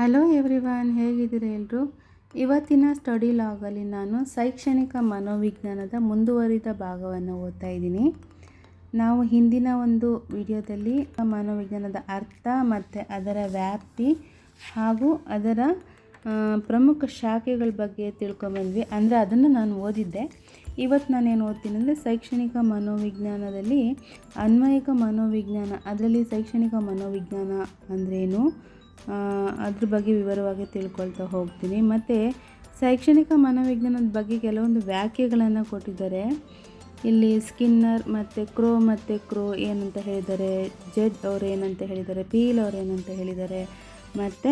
Hello everyone ಹೇಗಿದ್ದೀರಾ ಎಲ್ಲರೂ ಇವತ್ತಿನ ಸ್ಟಡಿ ಲಾಗಲ್ಲಿ ನಾನು ಶೈಕ್ಷಣಿಕ ಮನೋವಿಜ್ಞಾನದ ಮುಂದುವರಿದ ಭಾಗವನ್ನು ಓದ್ತಾ ಇದ್ದೀನಿ. ನಾವು ಹಿಂದಿನ ಒಂದು ವಿಡಿಯೋದಲ್ಲಿ ಮನೋವಿಜ್ಞಾನದ ಅರ್ಥ ಮತ್ತು ಅದರ ವ್ಯಾಪ್ತಿ ಹಾಗೂ ಅದರ ಪ್ರಮುಖ ಶಾಖೆಗಳ ಬಗ್ಗೆ ತಿಳ್ಕೊಂಬಂದ್ವಿ ಅಂದರೆ ಅದನ್ನು ನಾನು ಓದಿದ್ದೆ. ಇವತ್ತು ನಾನೇನು ಓದ್ತೀನಿ ಅಂದರೆ ಶೈಕ್ಷಣಿಕ ಮನೋವಿಜ್ಞಾನದಲ್ಲಿ ಅನ್ವಯಿಕ ಮನೋವಿಜ್ಞಾನ, ಅದರಲ್ಲಿ ಶೈಕ್ಷಣಿಕ ಮನೋವಿಜ್ಞಾನ ಅಂದ್ರೇನು? ಅದ್ರ ಬಗ್ಗೆ ವಿವರವಾಗಿ ತಿಳ್ಕೊಳ್ತಾ ಹೋಗ್ತೀನಿ. ಮತ್ತು ಶೈಕ್ಷಣಿಕ ಮನೋವಿಜ್ಞಾನದ ಬಗ್ಗೆ ಕೆಲವೊಂದು ವ್ಯಾಖ್ಯೆಗಳನ್ನು ಕೊಟ್ಟಿದ್ದಾರೆ. ಇಲ್ಲಿ ಸ್ಕಿನ್ನರ್ ಮತ್ತು ಕ್ರೋ ಮತ್ತು ಕ್ರೋ ಏನಂತ ಹೇಳಿದ್ದಾರೆ, ಜೆಡ್ ಅವ್ರು ಏನಂತ ಹೇಳಿದ್ದಾರೆ, ಪೀಲ್ ಅವ್ರು ಏನಂತ ಹೇಳಿದ್ದಾರೆ, ಮತ್ತು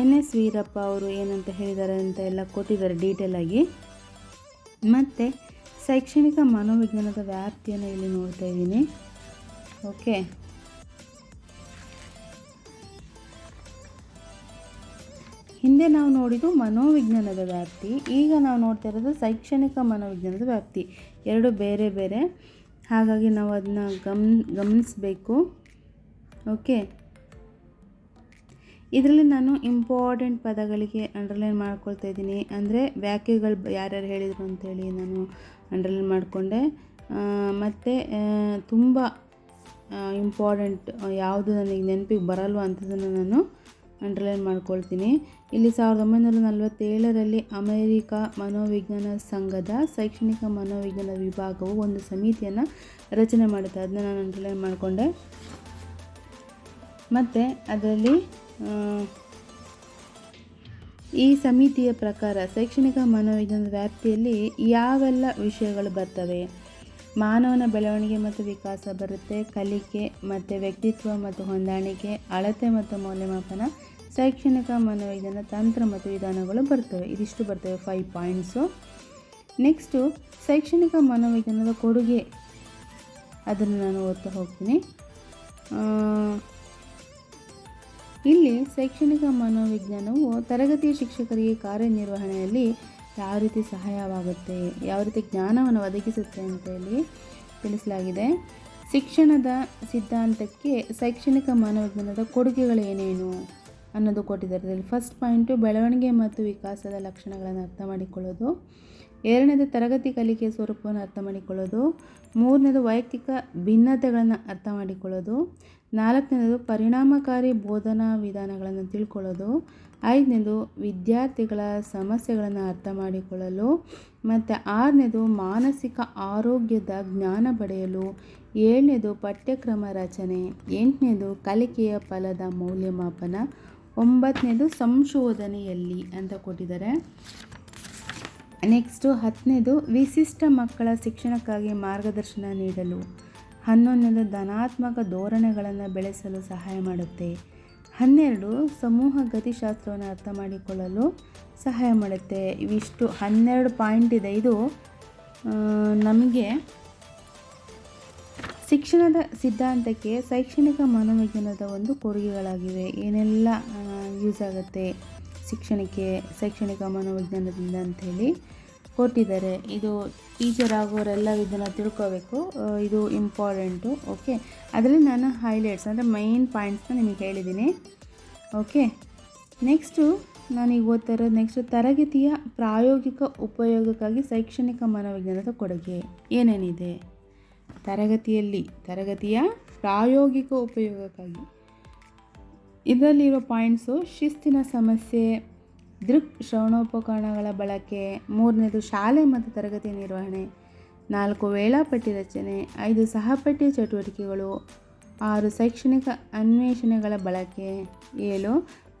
ಎನ್ ಎಸ್ ವೀರಪ್ಪ ಅವರು ಏನಂತ ಹೇಳಿದ್ದಾರೆ ಅಂತ ಎಲ್ಲ ಕೊಟ್ಟಿದ್ದಾರೆ ಡೀಟೇಲಾಗಿ ಮತ್ತು ಶೈಕ್ಷಣಿಕ ಮನೋವಿಜ್ಞಾನದ ವ್ಯಾಪ್ತಿಯನ್ನು ಇಲ್ಲಿ ನೋಡ್ತಾ ಇದ್ದೀನಿ. ಓಕೆ ಹಿಂದೆ ನಾವು ನೋಡಿದ್ದು ಮನೋವಿಜ್ಞಾನದ ವ್ಯಾಪ್ತಿ, ಈಗ ನಾವು ನೋಡ್ತಾ ಇರೋದು ಶೈಕ್ಷಣಿಕ ಮನೋವಿಜ್ಞಾನದ ವ್ಯಾಪ್ತಿ. ಎರಡು ಬೇರೆ ಬೇರೆ. ಹಾಗಾಗಿ ನಾವು ಅದನ್ನ ಗಮ್, ಗಮನಿಸಬೇಕು. ಓಕೆ? ಇದರಲ್ಲಿ ನಾನು ಇಂಪಾರ್ಟೆಂಟ್ ಪದಗಳಿಗೆ ಅಂಡರ್ಲೈನ್ ಮಾಡ್ಕೊಳ್ತಾ ಇದ್ದೀನಿ. ಅಂದರೆ ವ್ಯಾಖ್ಯೆಗಳು ಯಾರ್ಯಾರು ಹೇಳಿದರು ಅಂತೇಳಿ ನಾನು ಅಂಡರ್ಲೈನ್ ಮಾಡಿಕೊಂಡೆ. ಮತ್ತು ತುಂಬ ಇಂಪಾರ್ಟೆಂಟ್ ಯಾವುದು ನನಗೆ ನೆನಪಿಗೆ ಬರಲ್ವ ಅಂಥದ್ದನ್ನು ನಾನು ಅಂಡರ್ಲೈನ್ ಮಾಡ್ಕೊಳ್ತೀನಿ. ಇಲ್ಲಿ ಸಾವಿರದ ಒಂಬೈನೂರ ನಲವತ್ತೇಳರಲ್ಲಿ ಅಮೆರಿಕ ಮನೋವಿಜ್ಞಾನ ಸಂಘದ ಶೈಕ್ಷಣಿಕ ಮನೋವಿಜ್ಞಾನ ವಿಭಾಗವು ಒಂದು ಸಮಿತಿಯನ್ನು ರಚನೆ ಮಾಡುತ್ತೆ. ಅದನ್ನ ನಾನು ಅಂಡರ್ಲೈನ್ ಮಾಡಿಕೊಂಡೆ. ಮತ್ತು ಅದರಲ್ಲಿ ಈ ಸಮಿತಿಯ ಪ್ರಕಾರ ಶೈಕ್ಷಣಿಕ ಮನೋವಿಜ್ಞಾನದ ವ್ಯಾಪ್ತಿಯಲ್ಲಿ ಯಾವೆಲ್ಲ ವಿಷಯಗಳು ಬರ್ತವೆ? ಮಾನವನ ಬೆಳವಣಿಗೆ ಮತ್ತು ವಿಕಾಸ ಬರುತ್ತೆ. ಕಲಿಕೆ ಮತ್ತು ವ್ಯಕ್ತಿತ್ವ ಮತ್ತು ಹೊಂದಾಣಿಕೆ, ಅಳತೆ ಮತ್ತು ಮೌಲ್ಯಮಾಪನ, ಶೈಕ್ಷಣಿಕ ಮನೋವಿಜ್ಞಾನ, ತಂತ್ರ ಮತ್ತು ವಿಧಾನಗಳು ಬರ್ತವೆ. ಇದಿಷ್ಟು ಬರ್ತವೆ ಫೈವ್ ಪಾಯಿಂಟ್ಸು ನೆಕ್ಸ್ಟು ಶೈಕ್ಷಣಿಕ ಮನೋವಿಜ್ಞಾನದ ಕೊಡುಗೆ. ಅದನ್ನು ನಾನು ಓದ್ತಾ ಹೋಗ್ತೀನಿ. ಇಲ್ಲಿ ಶೈಕ್ಷಣಿಕ ಮನೋವಿಜ್ಞಾನವು ತರಗತಿಯ ಶಿಕ್ಷಕರಿಗೆ ಕಾರ್ಯನಿರ್ವಹಣೆಯಲ್ಲಿ ಯಾವ ರೀತಿ ಸಹಾಯವಾಗುತ್ತೆ, ಯಾವ ರೀತಿ ಜ್ಞಾನವನ್ನು ಒದಗಿಸುತ್ತೆ ಅಂತ ಹೇಳಿ ತಿಳಿಸಲಾಗಿದೆ. ಶಿಕ್ಷಣದ ಸಿದ್ಧಾಂತಕ್ಕೆ ಶೈಕ್ಷಣಿಕ ಮನೋವಿಜ್ಞಾನದ ಕೊಡುಗೆಗಳೇನೇನು ಅನ್ನೋದು ಕೊಟ್ಟಿದ್ದಾರೆ. ಫಸ್ಟ್ ಪಾಯಿಂಟು ಬೆಳವಣಿಗೆ ಮತ್ತು ವಿಕಾಸದ ಲಕ್ಷಣಗಳನ್ನು ಅರ್ಥ ಮಾಡಿಕೊಳ್ಳೋದು. ಎರಡನೇದು ತರಗತಿ ಕಲಿಕೆಯ ಸ್ವರೂಪವನ್ನು ಅರ್ಥ ಮಾಡಿಕೊಳ್ಳೋದು. ಮೂರನೇದು ವೈಯಕ್ತಿಕ ಭಿನ್ನತೆಗಳನ್ನು ಅರ್ಥ ಮಾಡಿಕೊಳ್ಳೋದು. ನಾಲ್ಕನೇದು ಪರಿಣಾಮಕಾರಿ ಬೋಧನಾ ವಿಧಾನಗಳನ್ನು ತಿಳ್ಕೊಳ್ಳೋದು. ಐದನೇದು ವಿದ್ಯಾರ್ಥಿಗಳ ಸಮಸ್ಯೆಗಳನ್ನು ಅರ್ಥ ಮಾಡಿಕೊಳ್ಳಲು. ಮತ್ತು ಆರನೇದು ಮಾನಸಿಕ ಆರೋಗ್ಯದ ಜ್ಞಾನ ಪಡೆಯಲು. ಏಳನೇದು ಪಠ್ಯಕ್ರಮ ರಚನೆ. ಎಂಟನೇದು ಕಲಿಕೆಯ ಫಲದ ಮೌಲ್ಯಮಾಪನ. ಒಂಬತ್ತನೇದು ಸಂಶೋಧನೆಯಲ್ಲಿ ಅಂತ ಕೊಟ್ಟಿದ್ದಾರೆ. ನೆಕ್ಸ್ಟು ಹತ್ತನೇದು, ವಿಶಿಷ್ಟ ಮಕ್ಕಳ ಶಿಕ್ಷಣಕ್ಕಾಗಿ ಮಾರ್ಗದರ್ಶನ ನೀಡಲು. ಹನ್ನೊಂದನೇದು, ಧನಾತ್ಮಕ ಧೋರಣೆಗಳನ್ನು ಬೆಳೆಸಲು ಸಹಾಯ ಮಾಡುತ್ತೆ. ಹನ್ನೆರಡು, ಸಮೂಹ ಗತಿಶಾಸ್ತ್ರವನ್ನು ಅರ್ಥ ಮಾಡಿಕೊಳ್ಳಲು ಸಹಾಯ ಮಾಡುತ್ತೆ. ಇವಿಷ್ಟು ಹನ್ನೆರಡು ಪಾಯಿಂಟ್ ಇದೆ. ಇದು ನಮಗೆ ಶಿಕ್ಷಣದ ಸಿದ್ಧಾಂತಕ್ಕೆ ಶೈಕ್ಷಣಿಕ ಮನೋವಿಜ್ಞಾನದ ಒಂದು ಕೊಡುಗೆಗಳಾಗಿವೆ. ಏನೆಲ್ಲ ಯೂಸ್ ಆಗುತ್ತೆ? ಶಿಕ್ಷಣಕ್ಕೆ, ಶೈಕ್ಷಣಿಕ ಮನೋವಿಜ್ಞಾನದಿಂದ ಅಂಥೇಳಿ ಕೊಟ್ಟಿದ್ದಾರೆ. ಇದು ಟೀಚರ್ ಆಗೋರೆಲ್ಲ ಇದನ್ನು ತಿಳ್ಕೋಬೇಕು ಇದು ಇಂಪಾರ್ಟೆಂಟು ಓಕೆ ಅದರಲ್ಲಿ ನಾನು ಹೈಲೈಟ್ಸ್ ಅಂದರೆ ಮೈನ್ ಪಾಯಿಂಟ್ಸ್ನ ನಿಮಗೆ ಹೇಳಿದ್ದೀನಿ. ಓಕೆ ನೆಕ್ಸ್ಟು ನಾನೀಗ ಓದ್ತಾ ಇರೋದು ನೆಕ್ಸ್ಟು ತರಗತಿಯ ಪ್ರಾಯೋಗಿಕ ಉಪಯೋಗಕ್ಕಾಗಿ ಶೈಕ್ಷಣಿಕ ಮನೋವಿಜ್ಞಾನದ ಕೊಡುಗೆ ಏನೇನಿದೆ? ತರಗತಿಯಲ್ಲಿ, ತರಗತಿಯ ಪ್ರಾಯೋಗಿಕ ಉಪಯೋಗಕ್ಕಾಗಿ. ಇದರಲ್ಲಿರೋ ಪಾಯಿಂಟ್ಸು ಶಿಸ್ತಿನ ಸಮಸ್ಯೆ, ದೃಕ್ ಶ್ರವಣೋಪಕರಣಗಳ ಬಳಕೆ, ಮೂರನೇದು ಶಾಲೆ ಮತ್ತು ತರಗತಿ ನಿರ್ವಹಣೆ, ನಾಲ್ಕು ವೇಳಾಪಟ್ಟಿ ರಚನೆ, ಐದು ಸಹಪಠ್ಯ ಚಟುವಟಿಕೆಗಳು, ಆರು ಶೈಕ್ಷಣಿಕ ಅನ್ವೇಷಣೆಗಳ ಬಳಕೆ, ಏಳು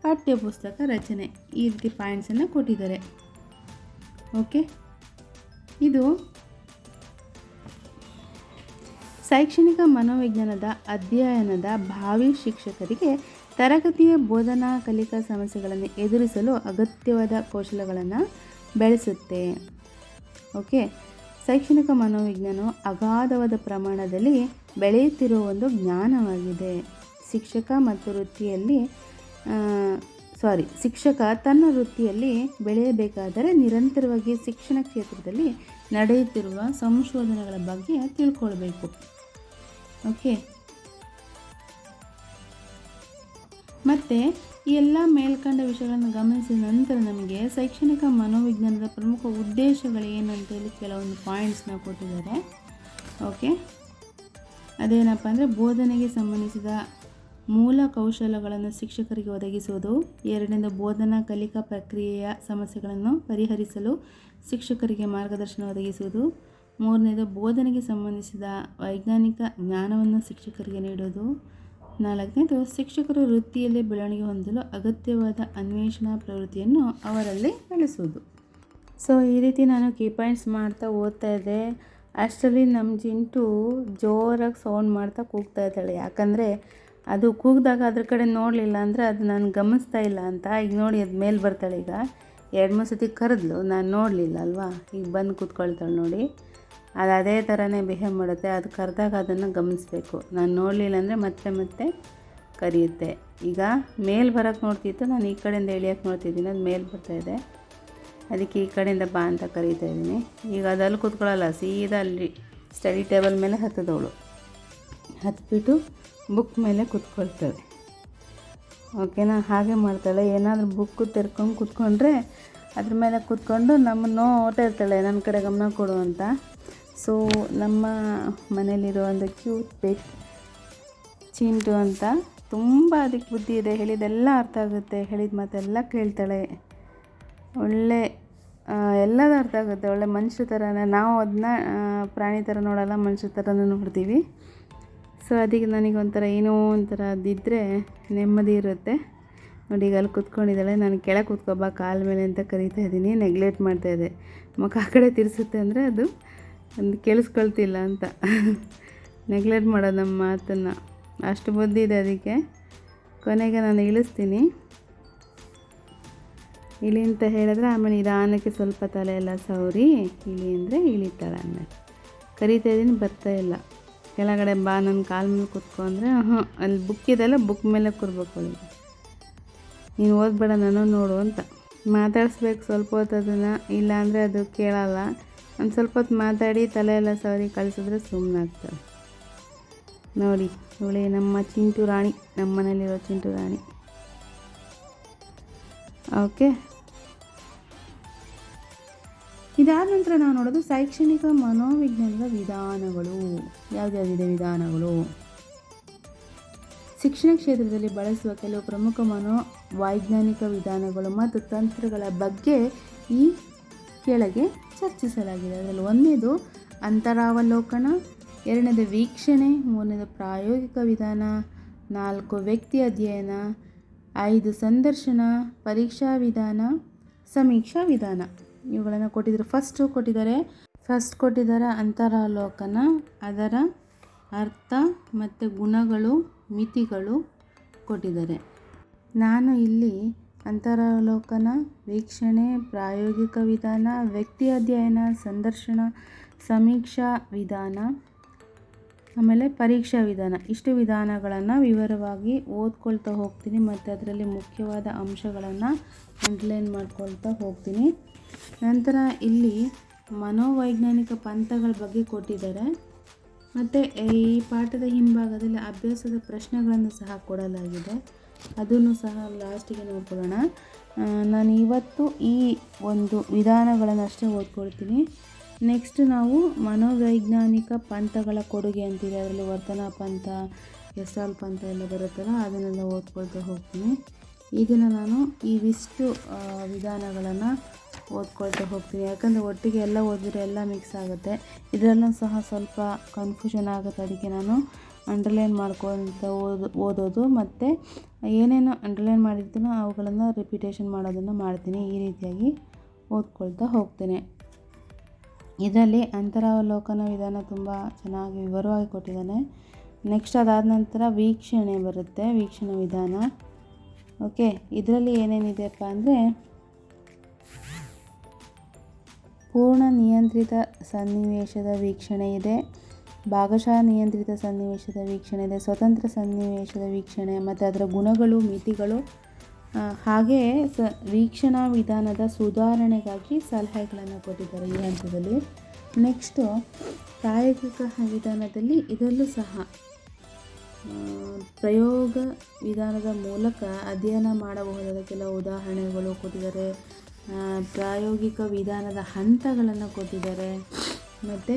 ಪಠ್ಯಪುಸ್ತಕ ರಚನೆ ಈ ರೀತಿ ಪಾಯಿಂಟ್ಸನ್ನು ಕೊಟ್ಟಿದ್ದಾರೆ. ಓಕೆ? ಇದು ಶೈಕ್ಷಣಿಕ ಮನೋವಿಜ್ಞಾನದ ಅಧ್ಯಯನದ ಭಾವಿ ಶಿಕ್ಷಕರಿಗೆ ತರಗತಿಯ ಬೋಧನಾ ಕಲಿಕಾ ಸಮಸ್ಯೆಗಳನ್ನು ಎದುರಿಸಲು ಅಗತ್ಯವಾದ ಕೌಶಲಗಳನ್ನು ಬೆಳೆಸುತ್ತೆ. ಓಕೆ? ಶೈಕ್ಷಣಿಕ ಮನೋವಿಜ್ಞಾನವು ಅಗಾಧವಾದ ಪ್ರಮಾಣದಲ್ಲಿ ಬೆಳೆಯುತ್ತಿರುವ ಒಂದು ಜ್ಞಾನವಾಗಿದೆ. ಶಿಕ್ಷಕ ಮತ್ತು ವೃತ್ತಿಯಲ್ಲಿ ಸಾರಿ ಶಿಕ್ಷಕ ತನ್ನ ವೃತ್ತಿಯಲ್ಲಿ ಬೆಳೆಯಬೇಕಾದರೆ ನಿರಂತರವಾಗಿ ಶಿಕ್ಷಣ ಕ್ಷೇತ್ರದಲ್ಲಿ ನಡೆಯುತ್ತಿರುವ ಸಂಶೋಧನೆಗಳ ಬಗ್ಗೆ ತಿಳ್ಕೊಳ್ಬೇಕು. ಓಕೆ? ಮತ್ತು ಈ ಎಲ್ಲ ಮೇಲ್ಕಂಡ ವಿಷಯಗಳನ್ನು ಗಮನಿಸಿದ ನಂತರ ನಮಗೆ ಶೈಕ್ಷಣಿಕ ಮನೋವಿಜ್ಞಾನದ ಪ್ರಮುಖ ಉದ್ದೇಶಗಳು ಏನಂತೇಳಿ ಕೆಲವೊಂದು ಪಾಯಿಂಟ್ಸ್ನ ಕೊಟ್ಟಿದ್ದಾರೆ. ಓಕೆ ಅದೇನಪ್ಪ ಅಂದರೆ ಬೋಧನೆಗೆ ಸಂಬಂಧಿಸಿದ ಮೂಲ ಕೌಶಲಗಳನ್ನು ಶಿಕ್ಷಕರಿಗೆ ಒದಗಿಸುವುದು, ಎರಡನೇದು ಬೋಧನಾ ಕಲಿಕಾ ಪ್ರಕ್ರಿಯೆಯ ಸಮಸ್ಯೆಗಳನ್ನು ಪರಿಹರಿಸಲು ಶಿಕ್ಷಕರಿಗೆ ಮಾರ್ಗದರ್ಶನ ಒದಗಿಸುವುದು, ಮೂರನೇದು ಬೋಧನೆಗೆ ಸಂಬಂಧಿಸಿದ ವೈಜ್ಞಾನಿಕ ಜ್ಞಾನವನ್ನು ಶಿಕ್ಷಕರಿಗೆ ನೀಡುವುದು ನಾಲ್ಕನೇದು ಶಿಕ್ಷಕರು ವೃತ್ತಿಯಲ್ಲಿ ಬೆಳವಣಿಗೆ ಹೊಂದಲು ಅಗತ್ಯವಾದ ಅನ್ವೇಷಣಾ ಪ್ರವೃತ್ತಿಯನ್ನು ಅವರಲ್ಲಿ ಬೆಳೆಸುವುದು ಸೊ ಈ ರೀತಿ ನಾನು ಕೀ ಪಾಯಿಂಟ್ಸ್ ಮಾಡ್ತಾ ಓದ್ತಾ ಇದ್ದೆ. ಅಷ್ಟರಲ್ಲಿ ನಮ್ಮ ಜಿಂಟು ಜೋರಾಗಿ ಸೌಂಡ್ ಮಾಡ್ತಾ ಕೂಗ್ತಾ ಇದ್ದಾಳೆ. ಯಾಕಂದರೆ ಅದು ಕೂಗಿದಾಗ ಅದ್ರ ಕಡೆ ನೋಡಲಿಲ್ಲ ಅಂದರೆ ಅದು ನಾನು ಗಮನಿಸ್ತಾ ಇಲ್ಲ ಅಂತ. ಈಗ ನೋಡಿ, ಅದು ಮೇಲೆ ಬರ್ತಾಳೆ ಈಗ. ಎರಡು ಮೂರು ಸತಿ ಕರೆದ್ಲು. ನಾನು ನೋಡಲಿಲ್ಲ ಅಲ್ವಾ? ಈಗ ಬಂದು ಕೂತ್ಕೊಳ್ತಾಳೆ ನೋಡಿ. ಅದು ಅದೇ ಥರನೇ ಬಿಹೇವ್ ಮಾಡುತ್ತೆ. ಅದು ಕರೆದಾಗ ಅದನ್ನು ಗಮನಿಸ್ಬೇಕು. ನಾನು ನೋಡಲಿಲ್ಲ ಅಂದರೆ ಮತ್ತೆ ಮತ್ತೆ ಕರೆಯುತ್ತೆ. ಈಗ ಮೇಲೆ ಬರೋಕ್ಕೆ ನೋಡ್ತಿತ್ತು. ನಾನು ಈ ಕಡೆಯಿಂದ ಎಳಿಯೋಕ್ಕೆ ನೋಡ್ತಿದ್ದೀನಿ. ಅದು ಮೇಲೆ ಇದೆ. ಅದಕ್ಕೆ ಈ ಕಡೆಯಿಂದ ಬಾ ಅಂತ ಕರೀತಾ ಇದ್ದೀನಿ. ಈಗ ಅದಲ್ಲಿ ಕೂತ್ಕೊಳ್ಳಲ್ಲ. ಸೀದಾ ಅಲ್ಲಿ ಸ್ಟಡಿ ಟೇಬಲ್ ಮೇಲೆ ಹತ್ತದವಳು. ಹತ್ಬಿಟ್ಟು ಬುಕ್ ಮೇಲೆ ಕೂತ್ಕೊಳ್ತಾಳೆ ಓಕೆನಾ ಹಾಗೆ ಮಾಡ್ತಾಳೆ. ಏನಾದರೂ ಬುಕ್ಕು ತೆರ್ಕೊಂಡು ಕೂತ್ಕೊಂಡ್ರೆ ಅದ್ರ ಮೇಲೆ ಕೂತ್ಕೊಂಡು ನಮ್ಮನ್ನು ನೋಡ್ತಾ ಇರ್ತಾಳೆ. ನನ್ನ ಕಡೆ ಗಮನ ಕೊಡು ಅಂತ. ಸೊ ನಮ್ಮ ಮನೆಯಲ್ಲಿರೋ ಒಂದು ಕ್ಯೂಟ್ ಪೆಟ್ ಚಿಂಟು ಅಂತ ತುಂಬ ಅದಕ್ಕೆ ಬುದ್ಧಿ ಇದೆ. ಹೇಳಿದೆಲ್ಲ ಅರ್ಥ ಆಗುತ್ತೆ. ಹೇಳಿದ ಮಾತೆಲ್ಲ ಕೇಳ್ತಾಳೆ. ಒಳ್ಳೆ ಎಲ್ಲದ ಅರ್ಥ ಆಗುತ್ತೆ. ಒಳ್ಳೆ ಮನುಷ್ಯ ಥರನೇ ನಾವು ಅದನ್ನ ಪ್ರಾಣಿ ಥರ ನೋಡಲ್ಲ, ಮನುಷ್ಯ ಥರನೂ ನೋಡ್ತೀವಿ. ಸೊ ಅದಕ್ಕೆ ನನಗೆ ಒಂಥರ ಏನೋ ಒಂಥರ ಅದಿದ್ದರೆ ನೆಮ್ಮದಿ ಇರುತ್ತೆ. ನೋಡಿ, ಈಗ ಅಲ್ಲಿ ಕೂತ್ಕೊಂಡಿದ್ದಾಳೆ. ನಾನು ಕೆಳಗೆ ಕೂತ್ಕೊಬಾ ಕಾಲ ಮೇಲೆ ಅಂತ ಕರಿತಾ ಇದ್ದೀನಿ. ನೆಗ್ಲೆಕ್ಟ್ ಮಾಡ್ತಾ ಇದೆ. ಮುಖ ಆ ಕಡೆ ತಿರ್ಸುತ್ತೆ ಅಂದರೆ ಅದು ಒಂದು ಕೇಳಿಸ್ಕೊಳ್ತಿಲ್ಲ ಅಂತ. ನೆಗ್ಲೆಕ್ಟ್ ಮಾಡೋದು ನಮ್ಮ ಮಾತನ್ನು. ಅಷ್ಟು ಬುದ್ಧಿ ಇದೆ ಅದಕ್ಕೆ. ಕೊನೆಗೆ ನಾನು ಇಳಿಸ್ತೀನಿ. ಇಳಿ ಅಂತ ಹೇಳಿದ್ರೆ ಆಮೇಲೆ ನಿಧಾನಕ್ಕೆ ಸ್ವಲ್ಪ ತಲೆ ಎಲ್ಲ ಸವರಿ, ಇಳಿ ಅಂದರೆ ಇಳಿತಾಳೆ ಆಮೇಲೆ ಕರಿತಾ ಇದ್ದೀನಿ, ಬರ್ತಾ ಇಲ್ಲ. ಕೆಳಗಡೆ ಬಾ ನನ್ನ ಕಾಲ ಮೇಲೆ ಕೂತ್ಕೊ ಅಂದರೆ ಅಲ್ಲಿ ಬುಕ್ ಇದೆಲ್ಲ ಬುಕ್ ಮೇಲೆ ಕೂರ್ಬೇಕು ಅವಳಿಗೆ. ನೀನು ಓದ್ಬೇಡ, ನಾನು ನೋಡು ಅಂತ. ಮಾತಾಡಿಸ್ಬೇಕು ಸ್ವಲ್ಪ ಹೊತ್ತು ಅದನ್ನು ಇಲ್ಲ ಅಂದರೆ ಅದು ಕೇಳಲ್ಲ. ಒಂದು ಸ್ವಲ್ಪ ಹೊತ್ತು ಮಾತಾಡಿ ತಲೆ ಎಲ್ಲ ಸವರಿ ಕಳಿಸಿದ್ರೆ ಸುಮ್ಮನಾಗ್ತಾಳೆ ನೋಡಿ, ಇವಳೆ ನಮ್ಮ ಚಿಂಟು ರಾಣಿ, ನಮ್ಮ ಮನೇಲಿರೋ ಚಿಂಟು ರಾಣಿ. ಓಕೆ. ಇದಾದ ನಂತರ ನಾವು ನೋಡೋದು ಶೈಕ್ಷಣಿಕ ಮನೋವಿಜ್ಞಾನದ ವಿಧಾನಗಳು. ಯಾವ್ದಾವಿದೆ ವಿಧಾನಗಳು? ಶಿಕ್ಷಣ ಕ್ಷೇತ್ರದಲ್ಲಿ ಬಳಸುವ ಕೆಲವು ಪ್ರಮುಖ ಮನೋವೈಜ್ಞಾನಿಕ ವಿಧಾನಗಳು ಮತ್ತು ತಂತ್ರಗಳ ಬಗ್ಗೆ ಈ ಕೆಳಗೆ ಚರ್ಚಿಸಲಾಗಿದೆ. ಅದರಲ್ಲಿ ಒಂದನೇದು ಅಂತರಾವಲೋಕನ, ಎರಡನೇದು ವೀಕ್ಷಣೆ, ಮೂರನೇದು ಪ್ರಾಯೋಗಿಕ ವಿಧಾನ, ನಾಲ್ಕು ವ್ಯಕ್ತಿ ಅಧ್ಯಯನ, ಐದು ಸಂದರ್ಶನ, ಪರೀಕ್ಷಾ ವಿಧಾನ, ಸಮೀಕ್ಷಾ ವಿಧಾನ. ಇವುಗಳನ್ನು ಕೊಟ್ಟಿದ್ದಾರೆ ಫಸ್ಟು ಕೊಟ್ಟಿದ್ದಾರೆ. ಫಸ್ಟ್ ಕೊಟ್ಟಿದ್ದಾರೆ ಅಂತರಾವಲೋಕನ, ಅದರ ಅರ್ಥ ಮತ್ತು ಗುಣಗಳು, ಮಿತಿಗಳು ಕೊಟ್ಟಿದ್ದಾರೆ. ನಾನು ಇಲ್ಲಿ ಅಂತರಾವಲೋಕನ ವೀಕ್ಷಣೆ, ಪ್ರಾಯೋಗಿಕ ವಿಧಾನ, ವ್ಯಕ್ತಿ ಅಧ್ಯಯನ, ಸಂದರ್ಶನ, ಸಮೀಕ್ಷಾ ವಿಧಾನ, ಆಮೇಲೆ ಪರೀಕ್ಷಾ ವಿಧಾನ. ಇಷ್ಟು ವಿಧಾನಗಳನ್ನು ವಿವರವಾಗಿ ಓದ್ಕೊಳ್ತಾ ಹೋಗ್ತೀನಿ. ಮತ್ತು ಅದರಲ್ಲಿ ಮುಖ್ಯವಾದ ಅಂಶಗಳನ್ನು ಅಂಡ್ಲೈನ್ ಮಾಡ್ಕೊಳ್ತಾ ಹೋಗ್ತೀನಿ. ನಂತರ ಇಲ್ಲಿ ಮನೋವೈಜ್ಞಾನಿಕ ಪಂಥಗಳ ಬಗ್ಗೆ ಕೊಟ್ಟಿದ್ದಾರೆ. ಮತ್ತು ಈ ಪಾಠದ ಹಿಂಭಾಗದಲ್ಲಿ ಅಭ್ಯಾಸದ ಪ್ರಶ್ನೆಗಳನ್ನು ಸಹ ಕೊಡಲಾಗಿದೆ. ಅದನ್ನು ಸಹ ಲಾಸ್ಟಿಗೆ ನೋಡ್ಕೊಳ್ಳೋಣ. ನಾನು ಇವತ್ತು ಈ ಒಂದು ವಿಧಾನಗಳನ್ನು ಅಷ್ಟೇ ಓದ್ಕೊಳ್ತೀನಿ. ನೆಕ್ಸ್ಟ್ ನಾವು ಮನೋವೈಜ್ಞಾನಿಕ ಪಂಥಗಳ ಕೊಡುಗೆ ಅಂತಿದೆ. ಅದರಲ್ಲಿ ವರ್ತನಾ ಪಂಥ ಎಸ್ಆಲ್ ಪಂಥ ಎಲ್ಲ ಬರುತ್ತಲ್ಲ, ಅದನ್ನೆಲ್ಲ ಓದ್ಕೊಳ್ತಾ ಹೋಗ್ತೀನಿ. ಇದನ್ನು ನಾನು ಇವಿಷ್ಟು ವಿಧಾನಗಳನ್ನು ಓದ್ಕೊಳ್ತಾ ಹೋಗ್ತೀನಿ. ಯಾಕಂದರೆ ಒಟ್ಟಿಗೆ ಎಲ್ಲ ಓದಿದ್ರೆ ಎಲ್ಲ ಮಿಕ್ಸ್ ಆಗುತ್ತೆ. ಇದರಲ್ಲೂ ಸಹ ಸ್ವಲ್ಪ ಕನ್ಫ್ಯೂಷನ್ ಆಗುತ್ತೆ ಅದಕ್ಕೆ ನಾನು ಅಂಡರ್ಲೈನ್ ಮಾಡ್ಕೊತ ಓದು, ಓದೋದು ಮತ್ತು ಏನೇನು ಅಂಡರ್ಲೈನ್ ಮಾಡಿರ್ತೀನೋ ಅವುಗಳನ್ನು ರಿಪಿಟೇಷನ್ ಮಾಡೋದನ್ನು ಮಾಡ್ತೀನಿ. ಈ ರೀತಿಯಾಗಿ ಓದ್ಕೊಳ್ತಾ ಹೋಗ್ತೇನೆ. ಇದರಲ್ಲಿ ಅಂತರಾವಲೋಕನ ವಿಧಾನ ತುಂಬ ಚೆನ್ನಾಗಿ ವಿವರವಾಗಿ ಕೊಟ್ಟಿದ್ದಾನೆ. ನೆಕ್ಸ್ಟ್ ಅದಾದ ನಂತರ ವೀಕ್ಷಣೆ ಬರುತ್ತೆ, ವೀಕ್ಷಣೆ ವಿಧಾನ. ಓಕೆ ಇದರಲ್ಲಿ ಏನೇನಿದೆಯಪ್ಪ ಅಂದರೆ ಪೂರ್ಣ ನಿಯಂತ್ರಿತ ಸನ್ನಿವೇಶದ ವೀಕ್ಷಣೆ ಇದೆ. ಭಾಗಶಃ ನಿಯಂತ್ರಿತ ಸನ್ನಿವೇಶದ ವೀಕ್ಷಣೆ, ಇದೆ ಸ್ವತಂತ್ರ ಸನ್ನಿವೇಶದ ವೀಕ್ಷಣೆ, ಮತ್ತು ಅದರ ಗುಣಗಳು, ಮಿತಿಗಳು. ಹಾಗೆ ಸ, ವೀಕ್ಷಣಾ ವಿಧಾನದ ಸುಧಾರಣೆಗಾಗಿ ಸಲಹೆಗಳನ್ನು ಕೊಟ್ಟಿದ್ದಾರೆ ಈ ಹಂತದಲ್ಲಿ. ನೆಕ್ಸ್ಟು ಪ್ರಾಯೋಗಿಕ ವಿಧಾನದಲ್ಲಿ ಇದರಲ್ಲೂ ಸಹ ಪ್ರಯೋಗ ವಿಧಾನದ ಮೂಲಕ ಅಧ್ಯಯನ ಮಾಡಬಹುದಾದ ಕೆಲವು ಉದಾಹರಣೆಗಳು ಕೊಟ್ಟಿದ್ದಾರೆ. ಪ್ರಾಯೋಗಿಕ ವಿಧಾನದ ಹಂತಗಳನ್ನು ಕೊಟ್ಟಿದ್ದಾರೆ. ಮತ್ತು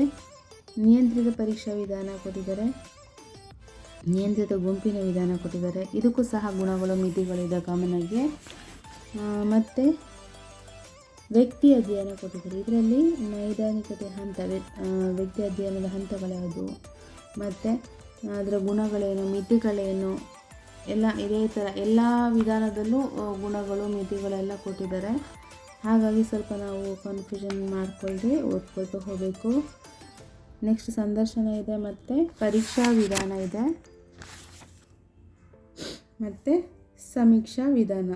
ನಿಯಂತ್ರಿತ ಪರೀಕ್ಷಾ ವಿಧಾನ ಕೊಟ್ಟಿದ್ದಾರೆ. ನಿಯಂತ್ರಿತ ಗುಂಪಿನ ವಿಧಾನ ಕೊಟ್ಟಿದ್ದಾರೆ. ಇದಕ್ಕೂ ಸಹ ಗುಣಗಳು ಮಿತಿಗಳಿದೆ ಕಾಮನಾಗಿ. ಮತ್ತು ವ್ಯಕ್ತಿ ಅಧ್ಯಯನ ಕೊಟ್ಟಿದ್ದಾರೆ. ಇದರಲ್ಲಿ ನೈದಾನಿಕತೆ ಹಂತ ವ್ಯಕ್ತಿ ಅಧ್ಯಯನದ ಹಂತಗಳ್ಯಾವುದು ಮತ್ತು ಅದರ ಗುಣಗಳೇನು, ಮಿತಿಗಳೇನು, ಎಲ್ಲ ಇದೇ ಥರ ಎಲ್ಲ ವಿಧಾನದಲ್ಲೂ ಗುಣಗಳು, ಮಿತಿಗಳೆಲ್ಲ ಕೊಟ್ಟಿದ್ದಾರೆ. ಹಾಗಾಗಿ ಸ್ವಲ್ಪ ನಾವು ಕನ್ಫ್ಯೂಷನ್ ಮಾಡ್ಕೊಳ್ದೆ ಓದ್ಕೊಳ್ತಾ ಹೋಗಬೇಕು. ನೆಕ್ಸ್ಟ್ ಸಂದರ್ಶನ ಇದೆ ಮತ್ತು ಪರೀಕ್ಷಾ ವಿಧಾನ ಇದೆ. ಮತ್ತು ಸಮೀಕ್ಷಾ ವಿಧಾನ.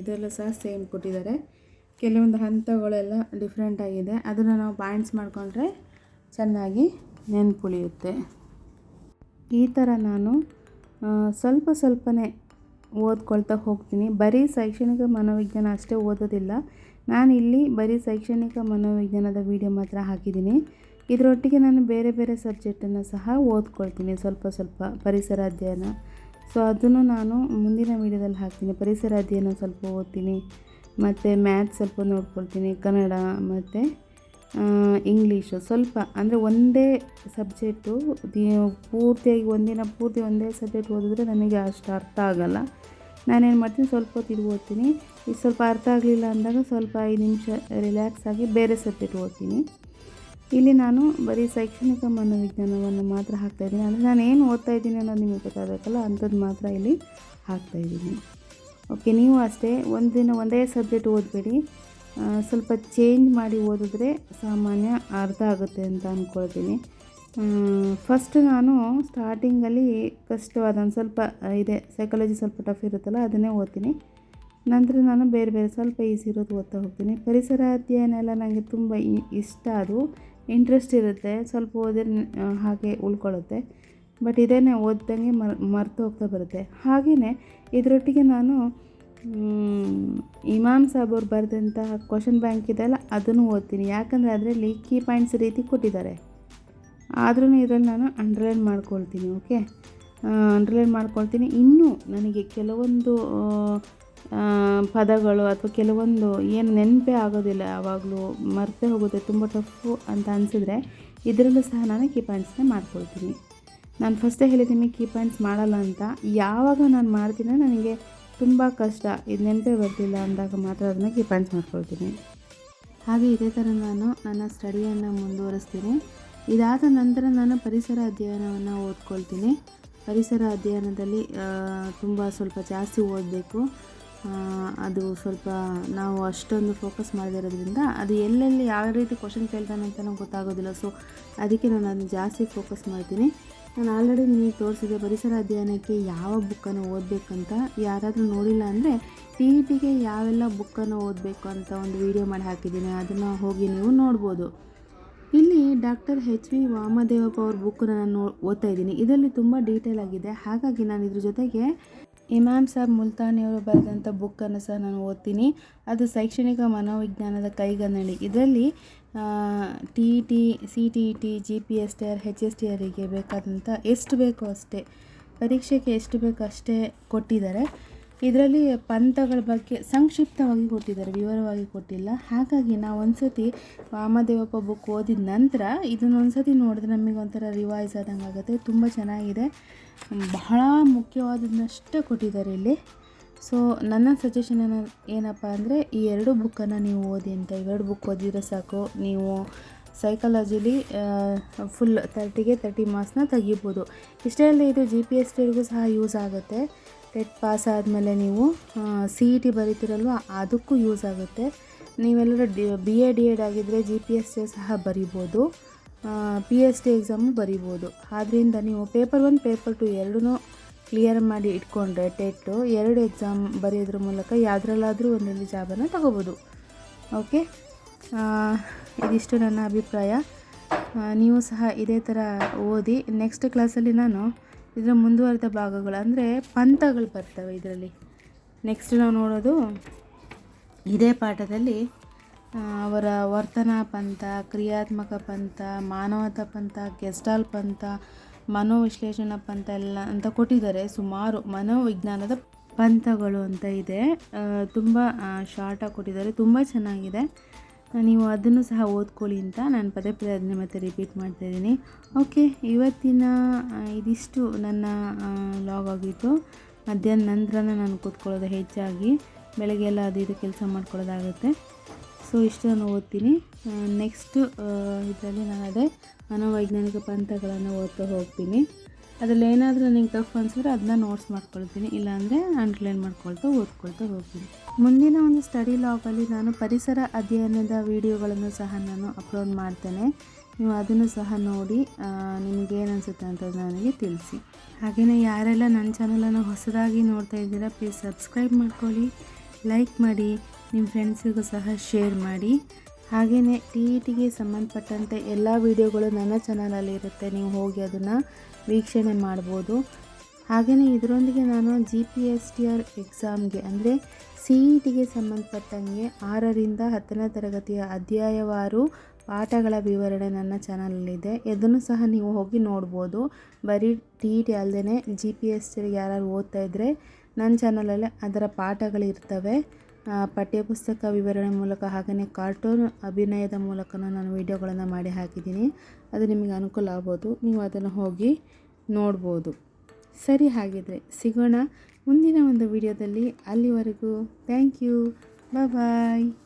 ಇದೆಲ್ಲ ಸಹ ಸೇಮ್ ಕೊಟ್ಟಿದ್ದಾರೆ. ಕೆಲವೊಂದು ಹಂತಗಳೆಲ್ಲ ಡಿಫ್ರೆಂಟ್ ಆಗಿದೆ. ಅದನ್ನು ನಾವು ಪಾಯಿಂಟ್ಸ್ ಮಾಡಿಕೊಂಡ್ರೆ ಚೆನ್ನಾಗಿ ನೆನ್ಪುಳಿಯುತ್ತೆ. ಈ ಥರ ನಾನು ಸ್ವಲ್ಪ ಸ್ವಲ್ಪನೇ ಓದ್ಕೊಳ್ತಾ ಹೋಗ್ತೀನಿ. ಬರೀ ಶೈಕ್ಷಣಿಕ ಮನೋವಿಜ್ಞಾನ ಅಷ್ಟೇ ಓದೋದಿಲ್ಲ. ನಾನು ಇಲ್ಲಿ ಬರೀ ಶೈಕ್ಷಣಿಕ ಮನೋವಿಜ್ಞಾನದ ವಿಡಿಯೋ ಮಾತ್ರ ಹಾಕಿದ್ದೀನಿ. ಇದರೊಟ್ಟಿಗೆ ನಾನು ಬೇರೆ ಬೇರೆ ಸಬ್ಜೆಕ್ಟನ್ನು ಸಹ ಓದ್ಕೊಳ್ತೀನಿ, ಸ್ವಲ್ಪ ಸ್ವಲ್ಪ ಪರಿಸರ ಅಧ್ಯಯನ. ಸೊ ಅದನ್ನು ನಾನು ಮುಂದಿನ ವೀಡಿಯೋದಲ್ಲಿ ಹಾಕ್ತೀನಿ. ಪರಿಸರ ಅಧ್ಯಯನ ಸ್ವಲ್ಪ ಓದ್ತೀನಿ, ಮತ್ತು ಮ್ಯಾಥ್ಸ್ ಸ್ವಲ್ಪ ನೋಡ್ಕೊಳ್ತೀನಿ, ಕನ್ನಡ ಮತ್ತು ಇಂಗ್ಲೀಷು. ಸ್ವಲ್ಪ ಅಂದರೆ ಒಂದೇ ಸಬ್ಜೆಕ್ಟು ಪೂರ್ತಿಯಾಗಿ ಒಂದಿನ ಪೂರ್ತಿ ಒಂದೇ ಸಬ್ಜೆಕ್ಟ್ ಓದಿದ್ರೆ ನನಗೆ ಅಷ್ಟು ಅರ್ಥ ಆಗಲ್ಲ. ನಾನೇನು ಮಾಡ್ತೀನಿ, ಸ್ವಲ್ಪ ಹೊತ್ತು ಇದು ಓದ್ತೀನಿ. ಇದು ಸ್ವಲ್ಪ ಅರ್ಥ ಆಗಲಿಲ್ಲ ಅಂದಾಗ ಸ್ವಲ್ಪ ಐದು ನಿಮಿಷ ರಿಲ್ಯಾಕ್ಸ್ ಆಗಿ ಬೇರೆ ಸಬ್ಜೆಕ್ಟ್ ಓದ್ತೀನಿ. ಇಲ್ಲಿ ನಾನು ಬರೀ ಶೈಕ್ಷಣಿಕ ಮನೋವಿಜ್ಞಾನವನ್ನು ಮಾತ್ರ ಹಾಕ್ತಾಯಿದ್ದೀನಿ ಅಂದರೆ ನಾನು ಏನು ಓದ್ತಾ ಇದ್ದೀನಿ ಅನ್ನೋದು ನಿಮಗೆ ಗೊತ್ತಾಗಬೇಕಲ್ಲ? ಅಂಥದ್ದು ಮಾತ್ರ ಇಲ್ಲಿ ಹಾಕ್ತಾಯಿದ್ದೀನಿ ಓಕೆ ನೀವು ಅಷ್ಟೇ ಒಂದು ದಿನ ಒಂದೇ ಸಬ್ಜೆಕ್ಟ್ ಓದಬೇಡಿ. ಸ್ವಲ್ಪ ಚೇಂಜ್ ಮಾಡಿ ಓದಿದ್ರೆ ಸಾಮಾನ್ಯ ಅರ್ಥ ಆಗುತ್ತೆ ಅಂತ ಅಂದ್ಕೊಳ್ತೀನಿ ಫಸ್ಟ್ ನಾನು ಸ್ಟಾರ್ಟಿಂಗಲ್ಲಿ ಕಷ್ಟವಾದ ಒಂದು ಸ್ವಲ್ಪ ಇದೆ ಸೈಕಾಲಜಿ ಸ್ವಲ್ಪ ಟಫ್ ಇರುತ್ತಲ್ಲ, ಅದನ್ನೇ ಓದ್ತೀನಿ. ನಂತರ ನಾನು ಬೇರೆ ಬೇರೆ ಸ್ವಲ್ಪ ಈಸಿ ಇರೋದು ಓದ್ತಾ ಹೋಗ್ತೀನಿ. ಪರಿಸರ ಅಧ್ಯಯನ ಎಲ್ಲ ನನಗೆ ತುಂಬ ಇಷ್ಟ ಅದು. ಇಂಟ್ರೆಸ್ಟ್ ಇರುತ್ತೆ, ಸ್ವಲ್ಪ ಓದಿದ್ರೆ ಹಾಗೆ ಉಳ್ಕೊಳ್ಳುತ್ತೆ. ಬಟ್ ಇದೇನೆ ಓದ್ದಂಗೆ ಮರ್, ಮರ್ತು ಹೋಗ್ತಾ ಬರುತ್ತೆ. ಹಾಗೆಯೇ ಇದರೊಟ್ಟಿಗೆ ನಾನು ಇಮಾಮ್ ಸಾಬ್ ಅವ್ರು ಬರೆದಂತಹ ಕ್ವಶನ್ ಬ್ಯಾಂಕ್ ಇದೆಯಲ್ಲ ಅದನ್ನು ಓದ್ತೀನಿ. ಯಾಕಂದರೆ ಅದರಲ್ಲಿ ಕೀ ಪಾಯಿಂಟ್ಸ್ ರೀತಿ ಕೊಟ್ಟಿದ್ದಾರೆ. ಆದ್ರೂ ಇದರಲ್ಲಿ ನಾನು ಅಂಡರ್ಲೈನ್ ಮಾಡ್ಕೊಳ್ತೀನಿ ಓಕೆ ಅಂಡರ್ಲೈನ್ ಮಾಡ್ಕೊಳ್ತೀನಿ. ಇನ್ನೂ ನನಗೆ ಕೆಲವೊಂದು ಪದಗಳು ಅಥವಾ ಕೆಲವೊಂದು ಏನು ನೆನಪೇ ಆಗೋದಿಲ್ಲ, ಯಾವಾಗಲೂ ಮರ್ತೇ ಹೋಗುತ್ತೆ, ತುಂಬ ಟಫು ಅಂತ ಅನಿಸಿದ್ರೆ ಇದರಲ್ಲೂ ಸಹ ನಾನು ಕೀ ಪಾಯಿಂಟ್ಸ್ನ ಮಾಡ್ಕೊಳ್ತೀನಿ. ನಾನು ಫಸ್ಟೇ ಹೇಳಿದ್ದೀನಿ ಕೀ ಪಾಯಿಂಟ್ಸ್ ಮಾಡಲ್ಲ ಅಂತ. ಯಾವಾಗ ನಾನು ಮಾಡ್ತೀನೋ ನನಗೆ ತುಂಬ ಕಷ್ಟ. ಇದು ನೆನಪೇ ಬರ್ತಿಲ್ಲ ಅಂದಾಗ ಮಾತ್ರ ಅದನ್ನು ಕೀ ಪಾಯಿಂಟ್ಸ್ ಮಾಡ್ಕೊಳ್ತೀನಿ. ಹಾಗೆ ಇದೇ ಥರ ನಾನು ನನ್ನ ಸ್ಟಡಿಯನ್ನು ಮುಂದುವರಿಸ್ತೀನಿ. ಇದಾದ ನಂತರ ನಾನು ಪರಿಸರ ಅಧ್ಯಯನವನ್ನು ಓದ್ಕೊಳ್ತೀನಿ. ಪರಿಸರ ಅಧ್ಯಯನದಲ್ಲಿ ತುಂಬ ಸ್ವಲ್ಪ ಜಾಸ್ತಿ ಓದಬೇಕು. ಅದು ಸ್ವಲ್ಪ ನಾವು ಅಷ್ಟೊಂದು ಫೋಕಸ್ ಮಾಡದಿರೋದ್ರಿಂದ ಅದು ಎಲ್ಲೆಲ್ಲಿ ಯಾವ ರೀತಿ ಕ್ವಶನ್ ಕೇಳ್ತಾನೆ ಅಂತ ಗೊತ್ತಾಗೋದಿಲ್ಲ. ಸೊ ಅದಕ್ಕೆ ನಾನು ಅದನ್ನು ಜಾಸ್ತಿ ಫೋಕಸ್ ಮಾಡ್ತೀನಿ. ನಾನು ಆಲ್ರೆಡಿ ನಿಮಗೆ ತೋರಿಸಿದೆ ಪರಿಸರ ಅಧ್ಯಯನಕ್ಕೆ ಯಾವ ಬುಕ್ಕನ್ನು ಓದಬೇಕಂತ. ಯಾರಾದರೂ ನೋಡಿಲ್ಲ ಅಂದರೆ ಟಿ ಇ ಟಿಗೆ ಯಾವೆಲ್ಲ ಬುಕ್ಕನ್ನು ಓದಬೇಕು ಅಂತ ಒಂದು ವಿಡಿಯೋ ಮಾಡಿ ಹಾಕಿದ್ದೀನಿ. ಅದನ್ನು ಹೋಗಿ ನೀವು ನೋಡ್ಬೋದು. ಇಲ್ಲಿ ಡಾಕ್ಟರ್ ಎಚ್ ವಿ ವಾಮದೇವಪ್ಪ ಅವ್ರ ಬುಕ್ಕನ್ನು ನಾನು ಓದ್ತಾ ಇದ್ದೀನಿ. ಇದರಲ್ಲಿ ತುಂಬ ಡೀಟೇಲ್ ಆಗಿದೆ. ಹಾಗಾಗಿ ನಾನು ಇದ್ರ ಜೊತೆಗೆ ಇಮಾಮ್ ಸಾಬ್ ಮುಲ್ತಾನಿಯವರು ಬರೆದಂಥ ಬುಕ್ಕನ್ನು ಸಹ ನಾನು ಓದ್ತೀನಿ. ಅದು ಶೈಕ್ಷಣಿಕ ಮನೋವಿಜ್ಞಾನದ ಕೈಗನ್ನಡಿ. ಇದರಲ್ಲಿ T E T, C T E T, G P S T R H S T ಆರಿಗೆ ಬೇಕಾದಂಥ ಎಷ್ಟು ಬೇಕೋ ಅಷ್ಟೇ, ಪರೀಕ್ಷೆಗೆ ಎಷ್ಟು ಬೇಕೋ ಅಷ್ಟೇ ಕೊಟ್ಟಿದ್ದಾರೆ. ಇದರಲ್ಲಿ ಪಂಥಗಳ ಬಗ್ಗೆ ಸಂಕ್ಷಿಪ್ತವಾಗಿ ಕೊಟ್ಟಿದ್ದಾರೆ, ವಿವರವಾಗಿ ಕೊಟ್ಟಿಲ್ಲ. ಹಾಗಾಗಿ ನಾವು ಒಂದ್ಸತಿ ವಾಮದೇವಪ್ಪ ಬುಕ್ ಓದಿದ ನಂತರ ಇದನ್ನ ಒಂದ್ಸತಿ ನೋಡಿದ್ರೆ ನಮಗೆ ಒಂಥರ ರಿವೈಸ್ ಆದಂಗೆ ಆಗುತ್ತೆ ತುಂಬ ಚೆನ್ನಾಗಿದೆ. ಬಹಳ ಮುಖ್ಯವಾದದನ್ನಷ್ಟೇ ಕೊಟ್ಟಿದ್ದಾರೆ ಇಲ್ಲಿ. ಸೊ ನನ್ನ ಸಜೆಷನ್ ಏನಪ್ಪ ಅಂದರೆ, ಈ ಎರಡು ಬುಕ್ಕನ್ನು ನೀವು ಓದಿ ಅಂತ ಇವೆರಡು ಬುಕ್ ಓದಿದರೆ ಸಾಕು. ನೀವು ಸೈಕಾಲಜಿಲಿ ಫುಲ್ ತರ್ಟಿಗೆ ತರ್ಟಿ ಮಾರ್ಕ್ಸ್ನ ತೆಗಿಬೋದು. ಇಷ್ಟೇ ಅಲ್ಲದೆ ಇದು ಜಿ ಪಿ ಎಸ್ ಟಿಗೂ ಸಹ ಯೂಸ್ ಆಗುತ್ತೆ. ಟೆಟ್ ಪಾಸ್ ಆದಮೇಲೆ ನೀವು ಸಿ ಇ ಟಿ ಬರೀತಿರಲ್ವ, ಅದಕ್ಕೂ ಯೂಸ್ ಆಗುತ್ತೆ. ನೀವೆಲ್ಲರೂ D B A D Ed ಆಗಿದ್ದರೆ ಜಿ ಪಿ ಎಸ್ ಟಿ ಸಹ ಬರಿಬೋದು. ಪಿ ಎಸ್ ಟಿ ಎಕ್ಸಾಮು ಬರಿಬೋದು. ಆದ್ದರಿಂದ ನೀವು ಪೇಪರ್ ಒನ್ ಪೇಪರ್ ಟು ಎರಡೂ ಕ್ಲಿಯರ್ ಮಾಡಿ ಇಟ್ಕೊಂಡ್ರೆ ಟೆಟ್ಟು ಎರಡು ಎಕ್ಸಾಮ್ ಬರೆಯೋದ್ರ ಮೂಲಕ ಯಾವುದ್ರಲ್ಲಾದರೂ ಒಂದರಲ್ಲಿ ಜಾಬನ್ನು ತಗೋಬೋದು. ಓಕೆ ಇದಿಷ್ಟು ನನ್ನ ಅಭಿಪ್ರಾಯ. ನೀವು ಸಹ ಇದೇ ಥರ ಓದಿ ನೆಕ್ಸ್ಟ್ ಕ್ಲಾಸಲ್ಲಿ ನಾನು ಇದರ ಮುಂದುವರೆದ ಭಾಗಗಳು ಅಂದರೆ ಪಂಥಗಳು ಬರ್ತವೆ ಇದರಲ್ಲಿ. ನೆಕ್ಸ್ಟ್ ನಾವು ನೋಡೋದು ಇದೇ ಪಾಠದಲ್ಲಿ ಅವರ ವರ್ತನಾ ಪಂಥ, ಕ್ರಿಯಾತ್ಮಕ ಪಂಥ, ಮಾನವತಾ ಪಂಥ ಗೆಸ್ಟಾಲ್ ಪಂಥ, ಮನೋವಿಶ್ಲೇಷಣಾ ಪಂಥ ಎಲ್ಲ ಅಂತ ಕೊಟ್ಟಿದ್ದಾರೆ. ಸುಮಾರು ಮನೋವಿಜ್ಞಾನದ ಪಂಥಗಳು ಅಂತ ಇದೆ. ತುಂಬ ಶಾರ್ಟಾಗಿ ಕೊಟ್ಟಿದ್ದಾರೆ. ತುಂಬ ಚೆನ್ನಾಗಿದೆ. ನೀವು ಅದನ್ನು ಸಹ ಓದ್ಕೊಳ್ಳಿ ಅಂತ ನಾನು ಪದೇ ಪದೇ ಮತ್ತೆ ರಿಪೀಟ್ ಮಾಡ್ತಾ ಇದ್ದೀನಿ. ಓಕೆ ಇವತ್ತಿನ ಇದಿಷ್ಟು ನನ್ನ ಲಾಗ್ ಆಗಿತ್ತು ಮಧ್ಯಾಹ್ನ ನಂತರನೇ ನಾನು ಕೂತ್ಕೊಳ್ಳೋದು ಹೆಚ್ಚಾಗಿ. ಬೆಳಗ್ಗೆ ಎಲ್ಲ ಅದು ಇದು ಕೆಲಸ ಮಾಡ್ಕೊಳ್ಳೋದಾಗುತ್ತೆ. ಸೊ, ಇಷ್ಟನ್ನು ಓದ್ತೀನಿ. ನೆಕ್ಸ್ಟ್ ಇದರಲ್ಲಿ ನಾನು ಅದೇ ಮನೋವೈಜ್ಞಾನಿಕ ಪಂಥಗಳನ್ನು ಓದ್ತಾ ಹೋಗ್ತೀನಿ. ಅದರಲ್ಲಿ ಏನಾದರೂ ನನಗೆ ಟಫ್ ಅನ್ಸಿದ್ರೆ ಅದನ್ನ ನೋಟ್ಸ್ ಮಾಡ್ಕೊಳ್ತೀನಿ. ಇಲ್ಲಾಂದರೆ ಅಂಡರ್ಲೈನ್ ಮಾಡ್ಕೊಳ್ತಾ ಓದ್ಕೊಳ್ತಾ ಹೋಗ್ತೀನಿ. ಮುಂದಿನ ಒಂದು ಸ್ಟಡಿ ಲಾಗಲ್ಲಿ ನಾನು ಪರಿಸರ ಅಧ್ಯಯನದ ವಿಡಿಯೋಗಳನ್ನು ಸಹ ನಾನು ಅಪ್ಲೋಡ್ ಮಾಡ್ತೇನೆ. ನೀವು ಅದನ್ನು ಸಹ ನೋಡಿ ನಿಮಗೇನು ಅನಿಸುತ್ತೆ ಅಂತ ನನಗೆ ತಿಳಿಸಿ. ಹಾಗೆಯೇ ಯಾರೆಲ್ಲ ನನ್ನ ಚಾನಲನ್ನು ಹೊಸದಾಗಿ ನೋಡ್ತಾ ಇದ್ದೀರಾ ಪ್ಲೀಸ್ ಸಬ್ಸ್ಕ್ರೈಬ್ ಮಾಡ್ಕೊಳ್ಳಿ ಲೈಕ್ ಮಾಡಿ ನಿಮ್ಮ ಫ್ರೆಂಡ್ಸಿಗೂ ಸಹ ಶೇರ್ ಮಾಡಿ. ಹಾಗೆಯೇ ಟಿ ಇ ಟಿಗೆ ಸಂಬಂಧಪಟ್ಟಂತೆ ಎಲ್ಲ ವಿಡಿಯೋಗಳು ನನ್ನ ಚಾನಲಲ್ಲಿ ಇರುತ್ತೆ. ನೀವು ಹೋಗಿ ಅದನ್ನು ವೀಕ್ಷಣೆ ಮಾಡ್ಬೋದು. ಹಾಗೆಯೇ ಇದರೊಂದಿಗೆ ನಾನು G P S T R ಎಕ್ಸಾಮ್ಗೆ ಅಂದರೆ ಸಿ ಇ ಟಿಗೆ ಸಂಬಂಧಪಟ್ಟಂಗೆ ಆರರಿಂದ ಹತ್ತನೇ ತರಗತಿಯ ಅಧ್ಯಾಯವಾರು ಪಾಠಗಳ ವಿವರಣೆ ನನ್ನ ಚಾನಲಲ್ಲಿದೆ. ಇದನ್ನು ಸಹ ನೀವು ಹೋಗಿ ನೋಡ್ಬೋದು. ಬರೀ ಟಿ ಇ ಟಿ ಅಲ್ಲದೆ ಜಿ ಪಿ ಎಸ್ ಟಿ ಯಾರು ಓದ್ತಾ ಇದ್ದರೆ ನನ್ನ ಚಾನಲಲ್ಲಿ ಅದರ ಪಾಠಗಳಿರ್ತವೆ ಪಠ್ಯಪುಸ್ತಕ ವಿವರಣೆ ಮೂಲಕ ಹಾಗೆಯೇ ಕಾರ್ಟೂನ್ ಅಭಿನಯದ ಮೂಲಕ ನಾನು ವಿಡಿಯೋಗಳನ್ನು ಮಾಡಿ ಹಾಕಿದ್ದೀನಿ. ಅದು ನಿಮಗೆ ಅನುಕೂಲ ಆಗ್ಬೋದು. ನೀವು ಅದನ್ನು ಹೋಗಿ ನೋಡ್ಬೋದು. ಸರಿ ಹಾಗಿದ್ರೆ ಸಿಗೋಣ ಮುಂದಿನ ಒಂದು ವಿಡಿಯೋದಲ್ಲಿ. ಅಲ್ಲಿವರೆಗೂ ಥ್ಯಾಂಕ್ ಯು. ಬಾಯ್.